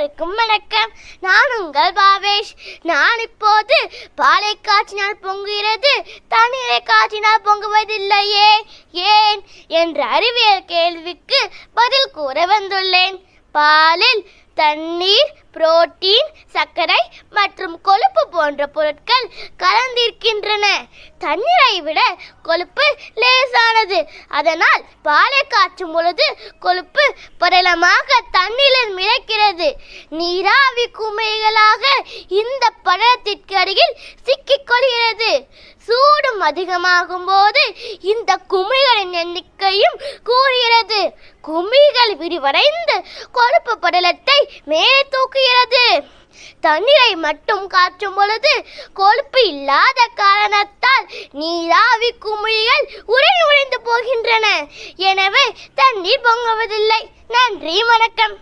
அனைவருக்கும் வணக்கம். நான் உங்கள் பாவேஷ். நான் இப்போது பாலை காய்ச்சினால் பொங்குகிறது. தண்ணீரை காய்ச்சினால் பொங்குவதில்லையே. ஏன்? என்ற அறிவியல் கேள்விக்கு பதில் கூற வந்துள்ளேன். பாலில் தண்ணீர் புரோட்டீன் சர்க்கரை மற்றும் கொழுப்பு போன்ற பொருட்கள் கலந்திருக்கின்றன. தண்ணீரை விட கொழுப்பு லேசானது. அதனால் பாலை காய்ச்சும் பொழுது கொழுப்பு பிரலமாக தண்ணீரில் மிதக்கிறது. நீராவி குமைகளாக இந்த படலத்திற்கு அருகில் சிக்கிக் கொள்கிறது. சூடும் அதிகமாகும் போது இந்த குமிழ்களின் எண்ணிக்கையும் கூறுகிறது குமிழ்கள் விரிவடைந்து கொழுப்பு படலத்தை மேலே தூக்குகிறது. தண்ணீரை மட்டும் காற்றும் பொழுது கொழுப்பு இல்லாத காரணத்தால் நீராவி குமிழிகள் உரை உடைந்து போகின்றன. எனவே தண்ணீர் பொங்குவதில்லை. நன்றி வணக்கம்.